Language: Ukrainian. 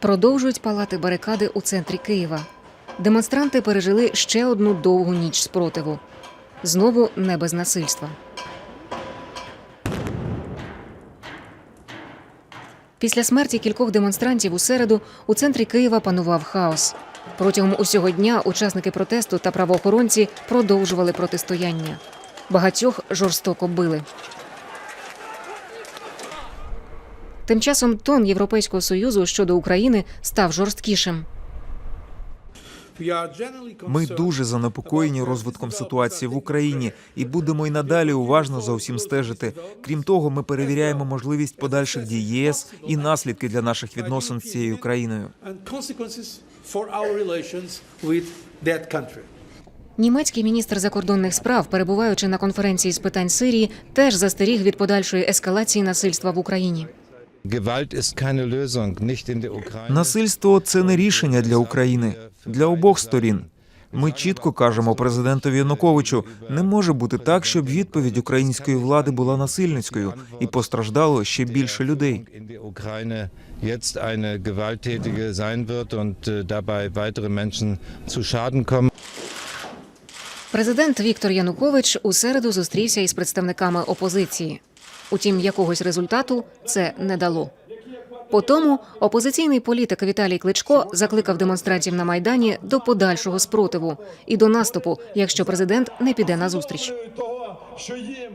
Продовжують палати барикади у центрі Києва. Демонстранти пережили ще одну довгу ніч спротиву. Знову не без насильства. Після смерті кількох демонстрантів у середу у центрі Києва панував хаос. Протягом усього дня учасники протесту та правоохоронці продовжували протистояння. Багатьох жорстоко били. Тим часом тон Європейського союзу щодо України став жорсткішим. Ми дуже занепокоєні розвитком ситуації в Україні і будемо й надалі уважно за усім стежити. Крім того, ми перевіряємо можливість подальших дій ЄС і наслідки для наших відносин з цією країною. Німецький міністр закордонних справ, перебуваючи на конференції з питань Сирії, теж застеріг від подальшої ескалації насильства в Україні. Насильство це не рішення для України, для обох сторін. Ми чітко кажемо президентові Януковичу, не може бути так, щоб відповідь української влади була насильницькою і постраждало ще більше людей. äh. Президент Віктор Янукович у середу зустрівся із представниками опозиції. Утім, якогось результату це не дало. По тому опозиційний політик Віталій Кличко закликав демонстрантів на майдані до подальшого спротиву і до наступу, якщо президент не піде на зустріч. того, що їм